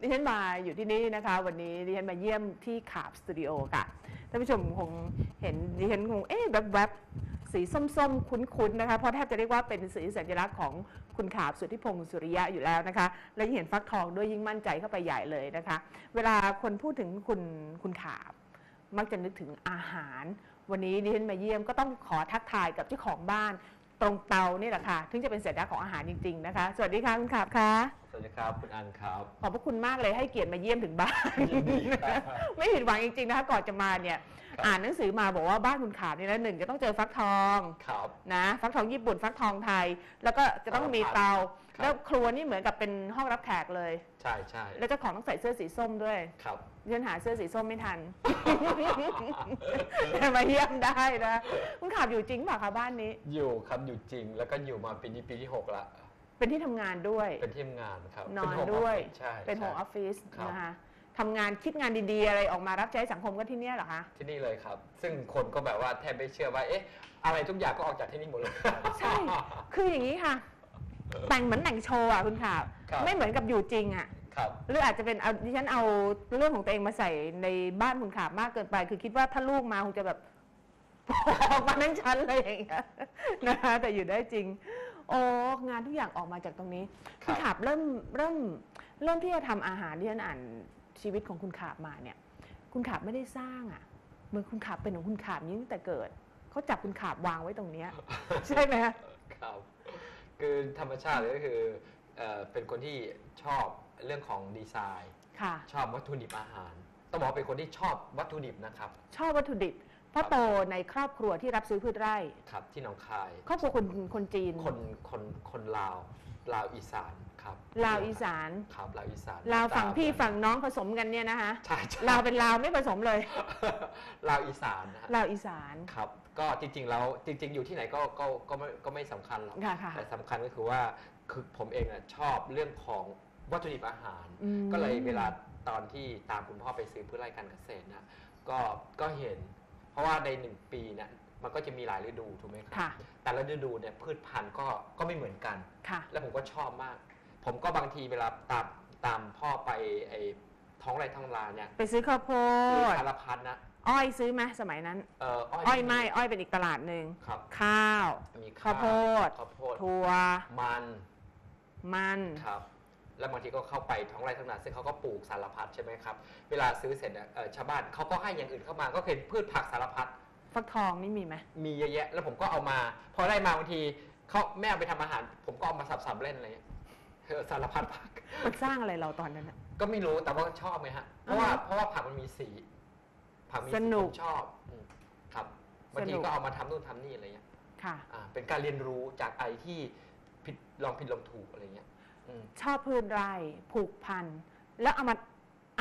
ดิฉันมาอยู่ที่นี่นะคะ วันนี้ดิฉันมาเยี่ยมที่ขาบสตูดิโอค่ะท่านผู้ชมคงเห็นดิฉันคงเอ๊ะแบบแบบสีส้มๆ คุ้นๆนะคะเพราะแทบจะเรียกว่าเป็นสีสัญลักษณ์ของคุณขาบสุทธิพงศ์สุริยะอยู่แล้วนะคะ และยิ่งเห็นฟักทองด้วยยิ่งมั่นใจเข้าไปใหญ่เลยนะคะ เวลาคนพูดถึงคุณคุณขาบ มักจะนึกถึงอาหาร วันนี้ดิฉันมาเยี่ยมก็ต้องขอทักทายกับเจ้าของบ้านตรงเตานี่แหละค่ะถึงจะเป็นสัญลักษณ์ของอาหารจริงๆนะคะ สวัสดีค่ะคุณขาบค่ะ วัสดีครับคุณอันครับขอบพระคุณมากเลยให้เกียรติมาเยี่ยมถึงบ้าน ยินดีครับ ไม่ผิดหวังจริงๆนะคะก่อนจะมาเนี่ย ครับ อ่านหนังสือมาบอกว่าบ้านคุณขาบเนี่ยนะหนึ่งจะต้องเจอฟักทองครับ นะฟักทองญี่ปุ่นฟักทองไทย แล้วก็จะต้องมีเตา ครับ แล้วครัวนี่เหมือนกับเป็นห้องรับแขกเลย ใช่ใช่แล้วเจ้าของต้องใส่เสื้อสีส้มด้วยครับดิฉันหาเสื้อสีส้มไม่ทัน แต่มาเยี่ยมได้นะคุณขาบอยู่จริงเปล่าคะบ้านนี้ อยู่ครับอยู่จริงแล้วก็อยู่มาปีนี้ปีที่6ละ เป็นที่ทำงานด้วย เป็นที่ทำงานครับนอนเป็ home ด้วย office ใช่เป็นโฮใช่มออฟฟิศครับ นะคะทำงานคิดงานดีๆ อะไรออกมารับใช้สังคมก็ที่เนี่ยเหรอคะ ที่นี่เลยครับ ซึ่งคนก็แบบว่าแทบไม่เชื่อว่า เอ๊ะ อะไรทุกอย่างก็ออกจากที่นี่หมดเลย ใช่ คืออย่างนี้ค่ะ แต่งเหมือนแต่งโชว์อะคุณขาบครับ ไม่เหมือนกับอยู่จริงอะ ครับ หรืออาจจะเป็นเอาดิฉันเอาเรื่องของตัวเองมาใส่ในบ้านคุณขามากเกินไป คือคิดว่าถ้าลูกมาคงจะแบบ ออกมาทั้งชั้นเลยอย่างเงี้ยนะคะแต่อยู่ได้จริง โอ้งานทุกอย่างออกมาจากตรงนี้คคุณรับขาบเริ่มเริ่มเริ่มที่จะทำอาหารที่ฉันอ่านชีวิตของคุณขาบมาเนี่ย คุณขาบไม่ได้สร้างอะเหมือนคุณขาบเป็นของคุณขาบนี้ตั้งแต่เกิดเขาจับคุณขาบวางไว้ตรงเนี้ย ใช่ไหมฮะครับ คือธรรมชาติเลยก็คือเอ่อเป็นคนที่ชอบเรื่องของดีไซน์ ค่ะ ชอบวัตถุดิบอาหาร ต้องบอกว่าเป็นคนที่ชอบวัตถุดิบนะครับ ชอบวัตถุดิบ เพราะโตในครอบครัวที่รับซื้อพืชไร่ ครับที่หนองคาย ครอบครัวคนคนจีน คนคนคนลาวลาวอีสานครับลาวอีสาน ครับลาวอีสานลาวฝั่งพี่ตามฝั่งน้องผสมกันเนี่ยนะคะใช่ใช่ลาวเป็นลาวไม่ผสมเลยลาวอีสานนะฮะลาวอีสาน ครับ ก็จริงๆแล้วจริง ๆ อยู่ที่ไหนก็ก็ก็ไม่ก็ไม่สำคัญหรอกค่ะค่ะ แต่สำคัญก็คือว่าคือผมเองอะชอบเรื่องของวัตถุดิบอาหาร อืม ก็เลยเวลาตอนที่ตามคุณพ่อไปซื้อพืชไร่การเกษตรนะก็ก็เห็น เพราะว่าในหนึ่งปีเนี่ยมันก็จะมีหลายฤดูถูกไหมครัค่ะ แต่ละฤดูเนี่ยพืชพันธุ์ก็ก็ไม่เหมือนกัน ค่ะ แล้วผมก็ชอบมาก ผมก็บางทีเวลาตามตามพ่อไปไอ้ท้องไร่ท้องนาเนี่ยไปซื้อข้าวโพซื้อดสารพัดนะอ้อยซื้อไหมสมัยนั้น เอ่ออ้อยอ้อยไม่อ้อยเป็นอีกตลาดหนึ่งครับ ข้าว มีข้าวโพด ข้าวโพดถั่วมันมัน ครับ แล้วบางทีก็เข้าไปท้องไร่ท้องนาซึ่งเขาก็ปลูกสารพัดใช่ไหมครับ เวลาซื้อเสร็จเนี่ยเอ่อชาวบ้านเขาก็ให้อย่างอื่นเข้ามาก็เห็นพืชผักสารพัด ฟักทองนี่มีไหม มีเยอะแยะ แล้วผมก็เอามา พอได้มาบางทีเขาแม่เอาไปทำอาหาร ผมก็เอามาสับๆเล่นอะไรเงี้ยเออสารพัดผัก มันสร้างอะไรเราตอนนั้นอะ ก็ไม่รู้แต่ว่าชอบไหมฮะ เพราะว่าอ่าฮะเพราะว่าผักมันมีสี ผักมีสนุกผมชอบอืมครับบางทีสนุก ก็เอามาทำนู่นทำนี่อะไรเงี้ยค่ะ อ่าเป็นการเรียนรู้จากไอที่ผิดลองผิดลองถูกอะไรเงี้ยอืม ชอบพืชไร่ผูกพัน แล้วเอามา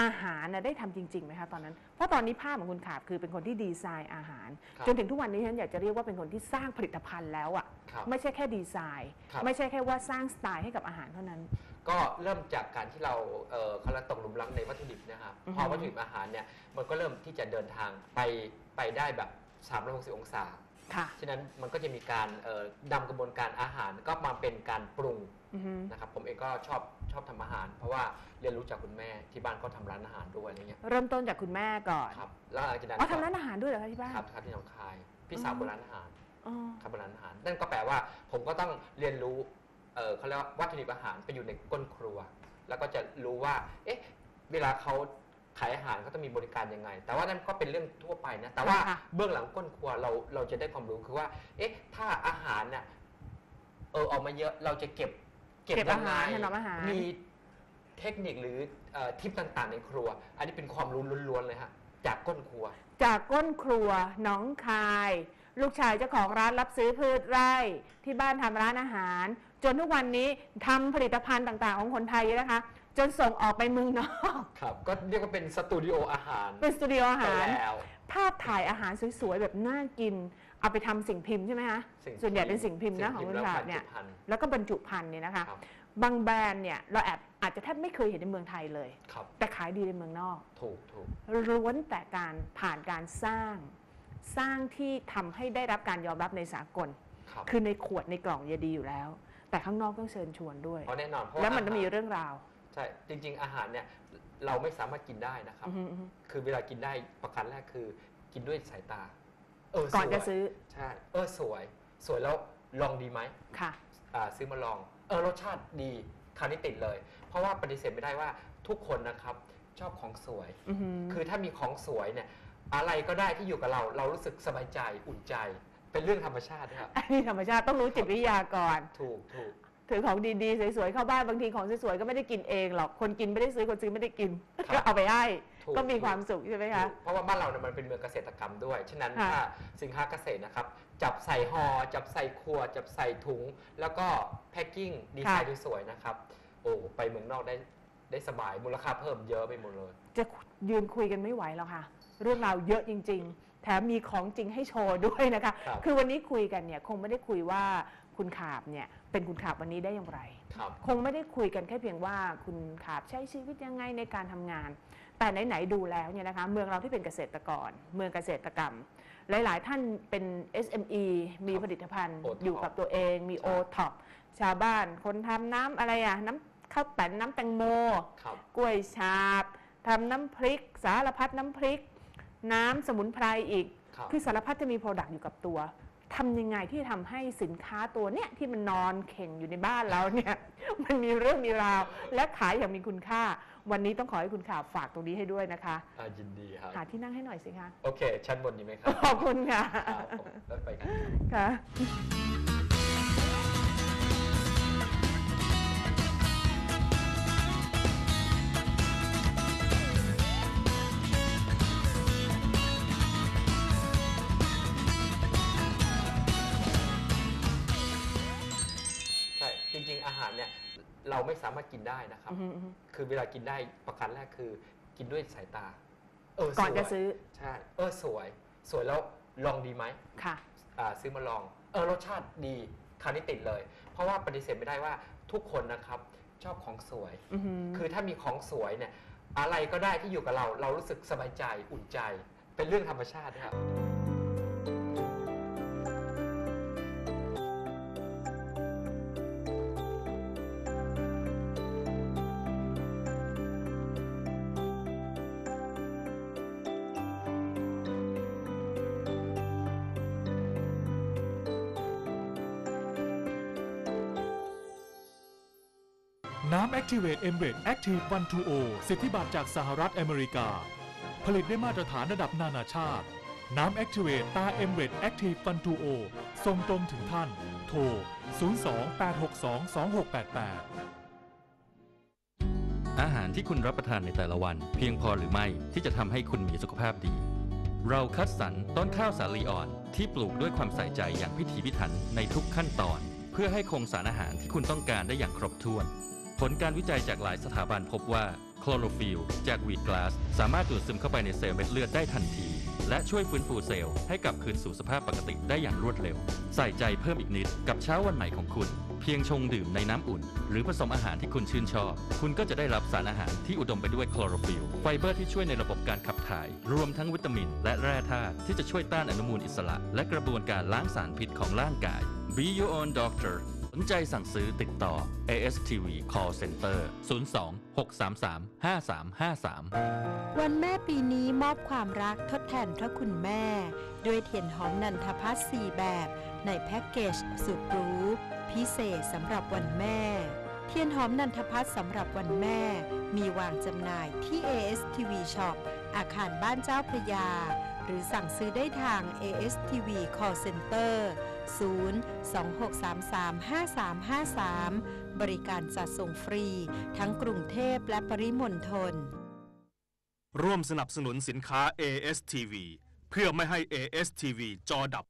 อาหารน่ะได้ทำจริงๆไหมคะตอนนั้น เพราะตอนนี้ภาพของคุณขาบคือเป็นคนที่ดีไซน์อาหารครับจนถึงทุกวันนี้ฉันอยากจะเรียกว่าเป็นคนที่สร้างผลิตภัณฑ์แล้วอะครับไม่ใช่แค่ดีไซน์ครับไม่ใช่แค่ว่าสร้างสไตล์ให้กับอาหารเท่านั้น ก็เริ่มจากการที่เราเอ่อเขาเรียกตกหลุมรักในวัตถุดิบนะครับอือฮึพอวัตถุดิบอาหารเนี่ยมันก็เริ่มที่จะเดินทางไปไปได้แบบ360 องศา ค่ะ ฉะนั้นมันก็จะมีการเอ่อนำกระบวนการอาหารก็มาเป็นการปรุงอือฮึนะครับผมเองก็ชอบชอบทำอาหาร เพราะว่าเรียนรู้จากคุณแม่ที่บ้านก็ทำร้านอาหารด้วยอะไรเงี้ยเริ่มต้นจากคุณแม่ก่อนครับแล้วหลังจากนั้นอ๋อทำร้านอาหารด้วยเหรอคะที่บ้านครับครับที่หนองคายพี่สาวอ๋อบนร้านอาหาร อ๋อ ครับบนร้านอาหารนั่นก็แปลว่าผมก็ต้องเรียนรู้เอ่อเขาเรียกว่าวัตถุดิบอาหารไปอยู่ในก้นครัว แล้วก็จะรู้ว่า เอ๊ะ เวลาเขา ขายอาหารเขาต้องมีบริการยังไง แต่ว่านั่นก็เป็นเรื่องทั่วไปนะ แต่ว่าค่ะ เบื้องหลังก้นครัวเราเราจะได้ความรู้คือว่า เอ๊ะ ถ้าอาหารเนี่ยเออออกมาเยอะเราจะเก็บเก็บยังอาหารถนอมอาหาร มีเทคนิคหรือเอ่อทิปต่างๆ ในครัว อันนี้เป็นความรู้ล้วนๆเลยฮะ จากก้นครัว จากก้นครัวหนองคาย ลูกชายเจ้าของร้านรับซื้อพืชไร่ ที่บ้านทำร้านอาหาร จนทุกวันนี้ทำผลิตภัณฑ์ต่าง ๆ ของคนไทยนะคะ จนส่งออกไปเมืองนอก ครับ ก็เรียกว่าเป็นสตูดิโออาหารเป็นสตูดิโออาไปหารแล้ว ภาพถ่ายอาหารสวยๆ แบบน่ากิน เอาไปทำสิ่งพิมพ์ใช่ไหมคะสิ่งส่วนใหญ่เป็นสิ่งพิมพ์นะสิ่ของคุณแล้วขาพัดเนี่ยจุพันแล้วก็บรรจุภัณฑ์เนี่ยนะคะ ครับ บางแบรนด์เนี่ยเราแอบอาจจะแทบไม่เคยเห็นในเมืองไทยเลย ครับ แต่ขายดีในเมืองนอก ถูกถูก ล้วนแต่การผ่านการสร้าง สร้างที่ทำให้ได้รับการยอมรับในสากล ครับ คือในขวดในกล่องเนี่ยดีอยู่แล้ว แต่ข้างนอกต้องเชิญชวนด้วย เพราะแน่นอนเพราะว่าแล้วมันอาต้อหางมีเรื่องราว ใช่จริง ๆ อาหารเนี่ยเราไม่สามารถกินได้นะครับอือฮึอือฮึคือเวลากินได้ประการแรกคือ กินด้วยสายตา เออก่อนสวยจะซื้อใช่เออสวย สวยแล้วลองดีไหมค่ะอ่าซื้อมาลอง เออรสชาติดีคราวนี้ติดเลย เพราะว่าปฏิเสธไม่ได้ว่าทุกคนนะครับชอบของสวยอือฮึคือถ้ามีของสวยเนี่ย อะไรก็ได้ที่อยู่กับเรา เรารู้สึกสบายใจอุ่นใจ เป็นเรื่องธรรมชาตินะครับอันนี้ธรรมชาติต้องรู้จิตวิทยาก่อน ถูกถูก ถือของดีๆ สวยๆเข้าบ้านบางทีของสวยๆก็ไม่ได้กินเองหรอกคนกินไม่ได้ซื้อคนซื้อไม่ได้กินก็เอาไปให้ถูก ก็มีความสุขใช่ไหมคะถูกเพราะว่าบ้านเราเนี่ยมันเป็นเมืองเกษตรกรรมด้วย ฉะนั้นค่ะ ถ้าสินค้าเกษตรนะครับ จับใส่ห่อจับใส่ขวดจับใส่ถุง แล้วก็แพ็คกิ้งดีไซน์ดูสวยนะครับ โอ้ไปเมืองนอกได้ได้สบายมูลค่าเพิ่มเยอะไปหมดเลย จะยืนคุยกันไม่ไหวแล้วค่ะ เรื่องราวเยอะจริง ๆ แถมมีของจริงให้โชว์ด้วยนะคะ ครับ คือวันนี้คุยกันเนี่ยคงไม่ได้คุยว่า คุณขาบเนี่ยเป็นคุณขาบวันนี้ได้อย่างไร ครับคงไม่ได้คุยกันแค่เพียงว่าคุณขาบใช้ชีวิตยังไงในการทำงาน แต่ไหนๆดูแล้วเนี่ยนะคะเมืองเราที่เป็นเกษตรกร เมืองเกษตรกรรม หลายๆ ท่านเป็น SME มีผลิตภัณฑ์ O-top อยู่กับตัวเองมีใช่โอท็อปชาวบ้าน คนทำน้ำอะไรอะน้ำข้าวแตนน้ำแตงโม ครับ กล้วยฉาบทำน้ำพริก สารพัดน้ำพริก น้ำสมุนไพรอีก ครับ คือสารพัดจะมีโปรดักต์อยู่กับตัว ทำยังไงที่จะทำให้สินค้าตัวเนี้ยที่มันนอนเข่งอยู่ในบ้านเราเนี่ยมันมีเรื่องมีราว และขายอย่างมีคุณค่า วันนี้ต้องขอให้คุณข่าวฝากตรงนี้ให้ด้วยนะคะอ่ายินดีครับหาที่นั่งให้หน่อยสิคะ โอเค ชั้นบนนี้ไหมครับ ขอบคุณค่ะครับผมแล้วไปกันค่ะ เนี่ยเราไม่สามารถกินได้นะครับอือฮึอือฮึคือเวลากินได้ประการแรกคือ กินด้วยสายตา เออก่อนสวยจะซื้อใช่เออสวย สวยแล้วลองดีไหมค่ะอ่าซื้อมาลอง เออรสชาติดีคราวนี้ติดเลย เพราะว่าปฏิเสธไม่ได้ว่าทุกคนนะครับชอบของสวยอือฮึคือถ้ามีของสวยเนี่ยอะไรก็ได้ที่อยู่กับเรา เรารู้สึกสบายใจอุ่นใจ เป็นเรื่องธรรมชาตินะครับ น้ำ Activate e m b r a d e Active 120สิทธิบัตรจากสหรัฐอเมริกา ผลิตได้มาตรฐานระดับนานาชาติ น้ำ Activate ตา e m b r a d e Active 120ส่งตรงถึงท่าน โทร 02-862-2688 อาหารที่คุณรับประทานในแต่ละวัน เพียงพอหรือไม่ที่จะทำให้คุณมีสุขภาพดี เราคัดสรรต้นข้าวสาลีอ่อน ที่ปลูกด้วยความใส่ใจอย่างพิถีพิถันในทุกขั้นตอน เพื่อให้คงสารอาหารที่คุณต้องการได้อย่างครบถ้วน ผลการวิจัยจากหลายสถาบันพบว่าโคลอโรฟิลจากวีดกลาส สามารถดูดซึมเข้าไปในเซลล์เม็ดเลือดได้ทันที และช่วยฟื้นฟูเซลล์ให้กลับคืนสู่สภาพปกติได้อย่างรวดเร็ว ใส่ใจเพิ่มอีกนิดกับเช้าวันใหม่ของคุณ เพียงชงดื่มในน้ำอุ่น หรือผสมอาหารที่คุณชื่นชอบ คุณก็จะได้รับสารอาหารที่อุดมไปด้วยโคลอโรฟิลไฟเบอร์ที่ช่วยในระบบการขับถ่าย รวมทั้งวิตามิน และแร่ธาตุที่จะช่วยต้านอนุมูลอิสระ และกระบวนการล้างสารพิษของร่างกาย Be your own doctor นใจสั่งซื้อติดต่อ ASTV Call Center 02 633 5353 วันแม่ปีนี้มอบความรักทดแทนพระคุณแม่ ด้วยเทียนหอมนันทพัฒน์4แบบ ในแพ็กเกจสุดรู้พิเศษสำหรับวันแม่ เทียนหอมนันทพัฒน์สำหรับวันแม่ มีวางจำหน่ายที่ ASTV Shop อาคารบ้านเจ้าพระยา หรือสั่งซื้อได้ทาง ASTV Call Center 026335353 บริการจัดส่งฟรี ทั้งกรุงเทพและปริมณฑล ร่วมสนับสนุนสินค้า ASTV เพื่อไม่ให้ ASTV จอดับ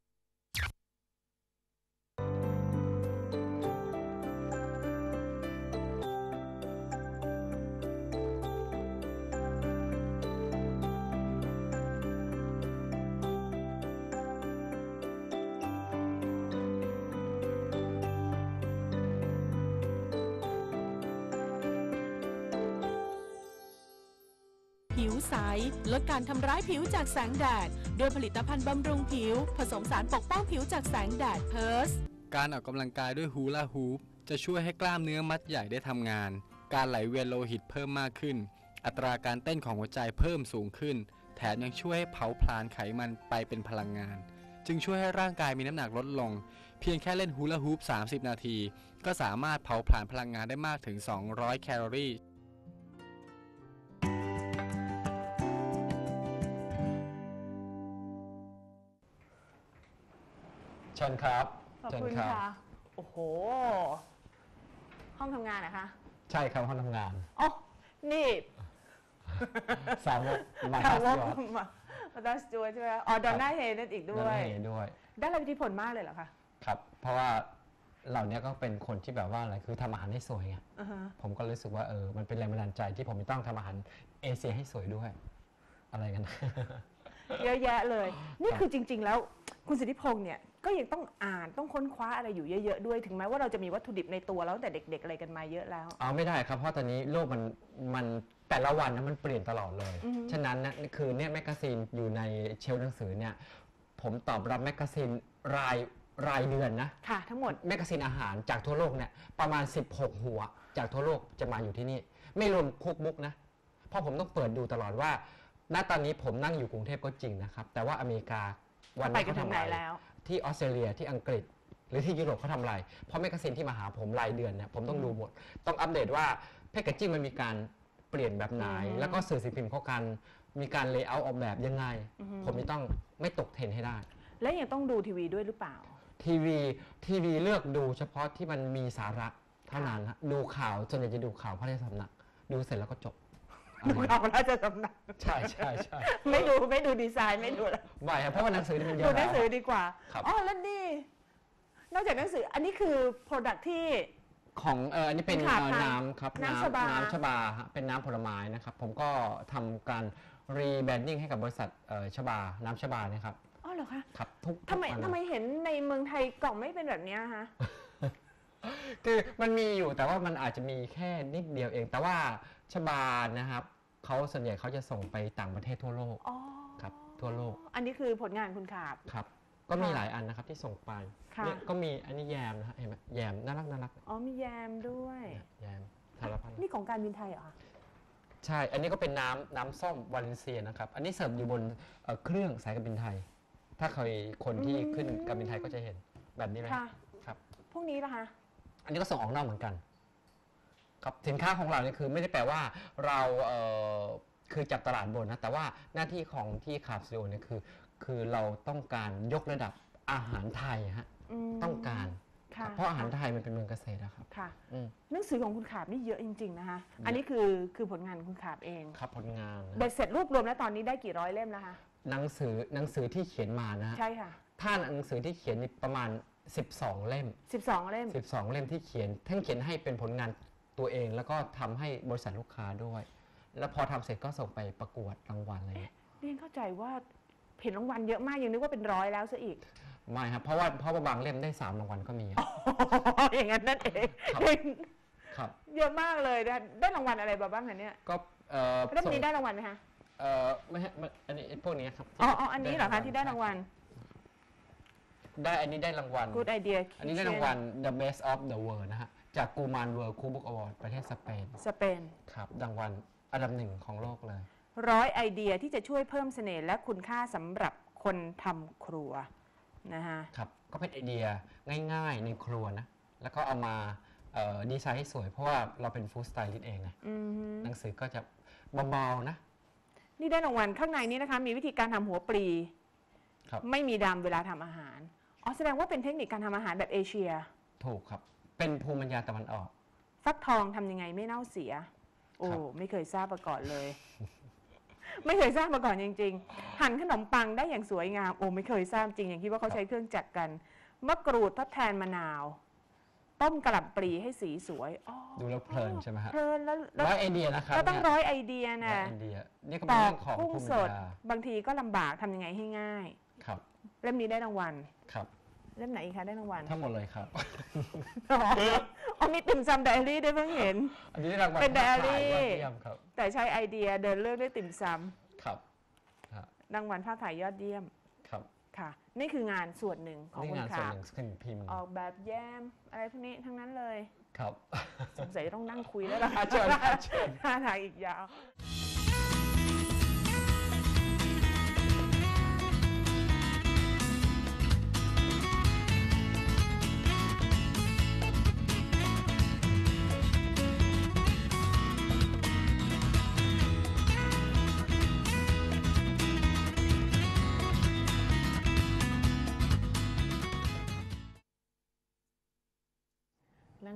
ลดการทำร้ายผิวจากแสงแดด ด้วยผลิตภัณฑ์บำรุงผิว ผสมสารปกป้องผิวจากแสงแดดเพิร์สการออกกำลังกายด้วยฮูลาฮูปจะช่วยให้กล้ามเนื้อมัดใหญ่ได้ทำงาน การไหลเวียนโลหิตเพิ่มมากขึ้น อัตราการเต้นของหัวใจเพิ่มสูงขึ้น แถมยังช่วยให้เผาผลาญไขมันไปเป็นพลังงาน จึงช่วยให้ร่างกายมีน้ำหนักลดลง เพียงแค่เล่นฮูลาฮูป 30 นาที ก็สามารถเผาผลาญพลังงานได้มากถึง 200 แคลอรี่ เชิญครับขอบเชิญคุณรับค่ะ โอ้โห ห้องทำงานนะคะใช่ครับห้องทำงาน อ๋อนี่สาวกมาคาทัร์สวยกอดมามาดัสจวใช่ไหมอ๋อดอนน่าเฮนั่นอีกด้วยนั่นเองด้วย ได้รับอิทธิพลมากเลยเหรอคะครับ เพราะว่าเหล่านี้ก็เป็นคนที่แบบว่าอะไรคือทำอาหารให้สวยไงอือฮะผมก็รู้สึกว่าเออมันเป็นแรงบันดาลใจที่ผมจะต้องทำอาหารเอเชียให้สวยด้วย อะไรกัน เยอะแยะเลย นี่คือจริง ๆ แล้วคุณสิทธิพงษ์เนี่ยก็ยังต้องอ่านต้องค้นคว้าอะไรอยู่เยอะ ๆ ด้วยถึงแม้ว่าเราจะมีวัตถุดิบในตัวแล้วตั้งแต่เด็ก ๆ อะไรกันมาเยอะแล้ว เอาไม่ได้ครับ เพราะตอนนี้โลกมันมันแต่ละวันนะมันเปลี่ยนตลอดเลย อือฮึ ฉะนั้นนะคือเนี่ยแมกกาซีนอยู่ในเชลฟ์หนังสือเนี่ยผมตอบรับแมกกาซีนรายรายเดือนนะ ค่ะ ทั้งหมด แมกกาซีนอาหารจากทั่วโลกเนี่ยประมาณ 16 หัว จากทั่วโลกจะมาอยู่ที่นี่ ไม่รวมคุกบุ๊กนะ เพราะผมต้องเปิดดูตลอดว่า ณตอนนี้ผมนั่งอยู่กรุงเทพก็จริงนะครับ แต่ว่าอเมริกาวันไปนี้กันเขาถึงทำไหนอะไรแล้วที่ออสเตรเลียที่อังกฤษ หรือที่ยุโรปเขาทำอะไร เพราะแมกกาซีนที่มาหาผมรายเดือนเนี่ยผมต้องดูหมด ต้องอัปเดตว่าแพคเกจจิ้งมันมีการเปลี่ยนแบบไหนอืมแล้วก็สื่อสิ่งพิมพ์เขากันมีการเลเยอร์ออกแบบยังไงอือฮึผมจะต้องไม่ตกเทรนด์ให้ได้ และยังต้องดูทีวีด้วยหรือเปล่า ทีวีทีวีเลือกดูเฉพาะที่มันมีสาระเท่านั้นฮะดูข่าวส่วนใหญ่จะดูข่าวพระราชสำนัก ดูเสร็จแล้วก็จบ ดูข่าวราชสำนักใช่ใช่ใช่ไม่ดูไม่ดูดีไซน์ไม่ดูอะไรไม่ครับเพราะว่าหนังสือนี่มันเยดูอะหนัแล้งวสือดีกว่าครับอ๋อแล้วนี่นอกจากหนังสืออันนี้คือ Product ที่ของเอออันนี้เป็นค่ะเอ่อค่ะน้ำครับน้ำชบาน้ำชบาฮะเป็นน้ำผลไม้นะครับ ผมก็ทำการรีแบรนดิ้งให้กับบริษัทเอ่อชบาน้ำชบานะครับอ๋อเหรอคะครับทุกทำไมทุกวันทำไมเห็นในเมืองไทยกล่องไม่เป็นแบบเนี้ยฮะคือมันมีอยู่แต่ว่ามันอาจจะมีแค่นิดเดียวเอง แต่ว่า ชบานะครับเขาส่วนใหญ่เขาจะส่งไปต่างประเทศทั่วโลก อ๋อครับทั่วโลก อันนี้คือผลงานคุณขาบ ครับ ก็มีค่ะหลายอันนะครับที่ส่งไปค่ะ เนี่ยก็มีอันนี้แยมนะฮะเห็นไหมแยมน่ารักน่ารักอ๋อมีแยมด้วย เนี่ยแยมสารพัดนี่ของการบินไทยเหรอคะใช่ อันนี้ก็เป็นน้ำน้ำส้มวาเลนเซียนะครับ อันนี้เสิร์ฟอยู่บนเอ่อเครื่องสายการบินไทย ถ้าเคยคนที่ขึ้นการบินไทยก็จะเห็นแบบนี้ไหมค่ะ ครับ พวกนี้ล่ะคะ อันนี้ก็ส่งออกนอกเหมือนกัน ครับสินค้าของเราเนี่ยคือไม่ได้แปลว่าเราเอ่อคือจับตลาดบนนะแต่ว่าหน้าที่ของที่ขาบสตูดิโอเนี่ยคือคือเราต้องการยกระดับอาหารไทยฮะมต้องการค่ะเพราะอาหารไทยมันเป็นเมืองเกษตรนะครับค่ะอืมหนังสือของคุณขาบนี่เยอะจริง ๆ นะคะ อันนี้คือคือผลงานคุณขาบเองครับผลงานนะเบ็ดเสร็จรวบรวมแล้วตอนนี้ได้กี่ร้อยเล่มแล้วคะหนังสือหนังสือที่เขียนมานะฮะใช่ค่ะ ถ้าหนังสือที่เขียนนี่ประมาณ 12 เล่ม 12 เล่ม 12 เล่มที่เขียนทั้งเขียนให้เป็นผลงาน ตัวเองแล้วก็ทำให้บริษัทลูกค้าด้วย แล้วพอทำเสร็จก็ส่งไปประกวดรางวัลอะไรเงี้ยเรียนเข้าใจว่าเห็นรางวัลเยอะมากยังนึกว่าเป็นร้อยแล้วซะอีกไม่ครับเพราะว่าเพราะว่าบางเล่มได้3รางวัลก็มีอะอย่างนั้นนั่นเองครับครับเยอะมากเลยนะได้รางวัลอะไรมาบ้างคะเนี่ยก็เอ่อเล่มนี้ส่งได้รางวัลไหมคะเอ่อไม่ใช่ไม่อันนี้พวกนี้ครับอ๋ออ๋ออันนี้เหรอคะที่ได้รางวัล ได้อันนี้ได้รางวัล Good idea อันนี้ได้รางวัล The Best of the World นะฮะ จากกูมานเวิร์ d คูบุ๊กอวอร์ดประเทศสเปนสเปน ครับรางวัลอันดับหนึ่งของโลกเลย ร้อยไอเดียที่จะช่วยเพิ่มเสน่ห์และคุณค่าสำหรับคนทำครัวนะฮะครับ ก็เป็นไอเดียง่ายๆในครัวนะ แล้วก็เอามาเอ่อดีไซน์ให้สวยเพราะว่าเราเป็นฟู้ดสไตลิสต์เองไงอือฮึหนังสือก็จะเบาๆนะ นี่ได้รางวัลข้างในนี้นะคะ มีวิธีการทำหัวปลี ครับ ไม่มีดำเวลาทำอาหาร อ๋อ แสดงว่าเป็นเทคนิคการทำอาหารแบบเอเชีย ถูกครับ เป็นภูมิปัญญาตะวันออก ฟักทองทำยังไงไม่เน่าเสีย โอ้ ครับ ไม่เคยทราบมาก่อนเลย ไม่เคยทราบมาก่อนจริง ๆ หั่นขนมปังได้อย่างสวยงาม โอ้ ไม่เคยทราบจริง อย่างที่ว่าเขาใช้เครื่องจักรกัน มะกรูดทดแทนมะนาว ต้มกระหล่ำปลีให้สีสวยอ๋อดูแล้วเพลินใช่ไหมฮะเพลินแล้วแล้วร้อยไอเดียนะครับก็ต้องเนี่ยร้อยไอเดียร้อนะยไอเดียนี่ก็ปเป็นอเรื่กองของกุ้งภูมิสปัญดญาบางทีก็ลำบากทำยังไงให้ง่าย ครับ เล่มนี้ได้รางวัล ครับ เล่มไหนอีกคะได้รางวัลทั้งหมดเลยครับอ๋ออ๋อมีติ่มซำไดอารี่ด้วยเพิ่งเห็น อันนี้ได้รางวัลเป็นภาพไดอารี่ถ่ายยอดเยี่ยมครับ แต่ใช้ไอเดียเดินเลือกด้วยติ่มซครับำรางวัลภาพถ่ายยอดเยี่ยมครับค่ะ นี่คืองานส่วนหนึ่งของนี่คุณงานส่วนขาหนึ่งสิ่งพิมพ์ออกแบบแย้มอะไรพวกนี้ทั้งนั้นเลย ครับ สงสัยจะต้องนั่งคุยแล้วล่ะ เชิญครับเชิญ ท่าทางอีกยาว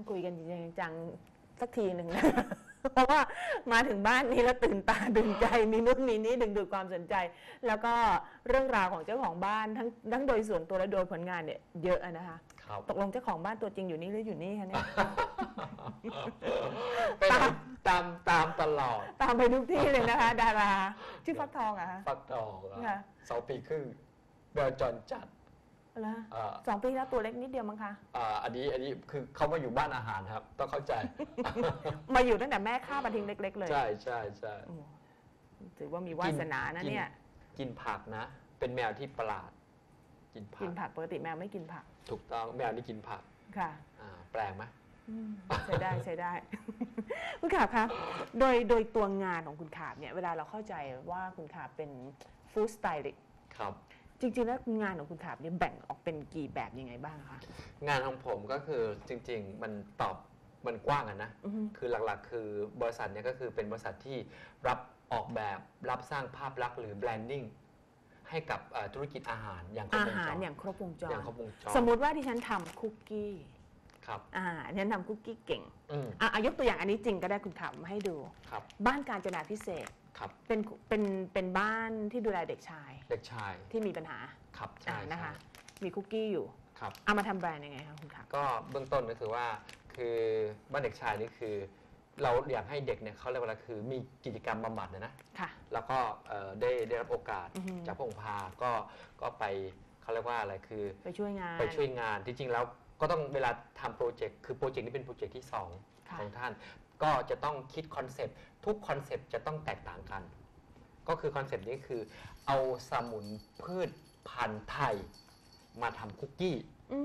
คุยกันจริงๆจังๆสักทีหนึ่งนะ เพราะว่ามาถึงบ้านนี้แล้วตื่นตาตื่นใจมีนู่นมีนี่ดึงดูดความสนใจ แล้วก็เรื่องราวของเจ้าของบ้านทั้งทั้งโดยส่วนตัวและโดยผลงานเนี่ยเยอะอะนะคะครับตกลงเจ้าของบ้านตัวจริงอยู่นี่หรืออยู่นี่คะเนี่ยไปไหนตามตามตลอด ตามไปทุกที่เลยนะคะ ดารา ชื่อฟักทองเหรอะคะฟักทองอะค่ะสองปีครึ่งแมวจรจัด เหรออ่าสองปีแล้วตัวเล็กนิดเดียวมั้งคะ อ่าอันนี้อันนี้คือเขามาอยู่บ้านอาหารครับ ต้องเข้าใจ มาอยู่ตั้งแต่แม่ข้ามาทิ้งเล็ก ๆ เลยใช่ใช่ใช่โอ้ถือว่ามีวาสนานะเนี่ยกินผักนะ เป็นแมวที่ประหลาด กินผักิกนผักปกติแมวไม่กินผักถูกต้องแมวนี่กินผักค่ะ อ่าแปลกไหม อืมใช้ได้ ใช้ได้ คุณขาบคะโดยโดยตัวงานของคุณขาบเนี่ย เวลาเราเข้าใจว่าคุณขาบเป็นฟู้ดสไตลิสต์ครับ จริงๆ แล้วงานของคุณขาบเนี่ยแบ่งออกเป็นกี่แบบยังไงบ้างคะ งานของผมก็คือจริง ๆ มันตอบมันกว้างอะนะ อือฮึ คือหลักๆ คือบริษัทเนี่ยก็คือเป็นบริษัทที่รับออกแบบรับสร้างภาพลักษณ์หรือแบรนดิ้งให้กับเอ่อธุรกิจอาหารอย่างครบอาวงจหารอย่างครบวงจอย่างรครบวงจรสมมุติว่าที่ฉันทำคุกกี้ครับอ่าดิฉันทำคุกกี้เก่งอืมอะอะยกตัวอย่างอันนี้จริงก็ได้คุณขาบมาให้ดู ครับ บ้านการจนาพิเศษ ครับ เป็นเป็นเป็นบ้านที่ดูแลเด็กชาย เด็กชายที่มีปัญหาครับใช่อ่านะคะ ใช่มีคุกกี้อยู่ ครับ เอามาทำแบรนด์ยังไงคะคุณขาบก็เบื้องต้นก็คือว่าคือบ้านเด็กชายนี่คือ เราอยากให้เด็กเนี่ยเขาเรียกว่าอะไรคือมีกิจกรรมบำบัดนะนะ ค่ะ แล้วก็เอ่อได้ได้รับโอกาสอือฮึจากพระองค์พาก็ก็ไปเขาเรียกว่าอะไรคือ ไปช่วยงาน ไปช่วยงานที่จริงแล้วก็ต้องเวลาทำโปรเจกต์คือโปรเจกต์นี้เป็นโปรเจกต์ที่2ค่ะ ของท่าน ก็จะต้องคิดคอนเซปต์ทุกคอนเซปต์จะต้องแตกต่างกัน ก็คือคอนเซปต์นี้คือ เอาสมุนพืชพันธุ์ไทยมาทำคุกกี้อื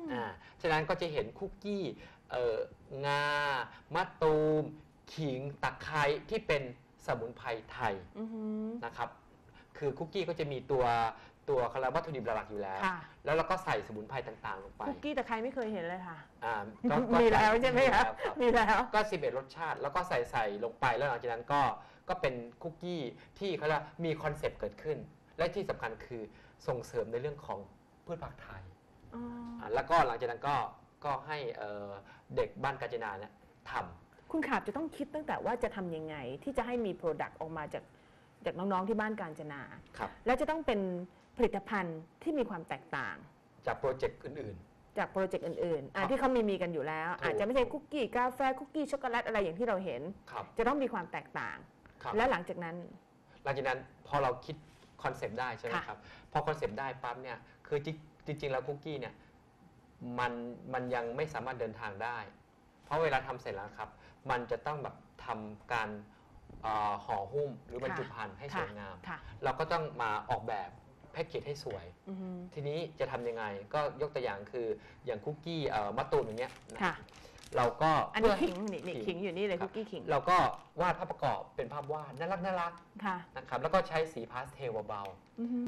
มอ่าฉะนั้นก็จะเห็นคุกกี้เอ่องามะตูม ขิงตะไคร้ที่เป็นสมุนไพรไทยอือหือนะครับ คือคุกกี้ก็จะมีตัว ตัวคาราวัตถุดิบหลักๆอยู่แล้ว ค่ะ แล้วเราก็ใส่สมุนไพรต่างๆ ลงไปคุกกี้แต่ใครไม่เคยเห็นเลยค่ะ อ่าก็ก็มีแล้วใช่ไหมคะรับ มีแล้ว ก็ 11 รสชาติ แล้วก็ใส่ใส่ลงไป แล้วหลังจากนั้นก็ ก็เป็นคุกกี้ที่เขาเรียกว่ามีคอนเซปต์เกิดขึ้น และที่สำคัญคือส่งเสริมในเรื่องของพืชผักไทยอ๋ออ่าแล้วก็หลังจากนั้นก็ ก็ให้เอ่อเด็กบ้านกาญจนาเนี่ยทำคุณขาบจะต้องคิดตั้งแต่ว่าจะทำยังไง ที่จะให้มีโปรดักต์ออกมาจากจากน้องๆที่บ้านการจนาครับ แล้วจะต้องเป็น ผลิตภัณฑ์ที่มีความแตกต่าง จากโปรเจกต์อื่น จากโปรเจกต์อื่นๆอะครับที่เขามีมีกันอยู่แล้ว ถูก อาจจะไม่ใช่คุกกี้กาแฟคุกกี้ช็อกโกแลตอะไรอย่างที่เราเห็น ๆ ครับ จะต้องมีความแตกต่าง ครับ และหลังจากนั้น หลังจากนั้นพอเราคิดคอนเซปต์ได้ใช่ไหมค่ะ ครับ พอคอนเซปต์ได้ปั๊บเนี่ยคือจริงจริง ๆ แล้วคุกกี้เนี่ยมันมันยังไม่สามารถเดินทางได้ เพราะเวลาทำเสร็จแล้วครับ มันจะต้องแบบทำการเอ่อห่อหุ้มหรือบรรจุภัณฑ์ให้สวยงาม ค่ะ เราก็ต้องมาออกแบบ แพ็กเกจให้สวยอือหือทีนี้จะทำยังไงก็ยกตัวอย่างคืออย่างคุกกี้เอ่อมะตูมอย่างเงี้ยนะค่ะเราก็อันนี้เพื่ขิงนี่นี่ขิขิงอยู่นี่เลยครัคุบกกี้ขิง เราก็วาดภาพประกอบเป็นภาพวาดน่ารักน่ารักค่ะนะครับแล้วก็ใช้สีพาสเทลเบาๆอือหือ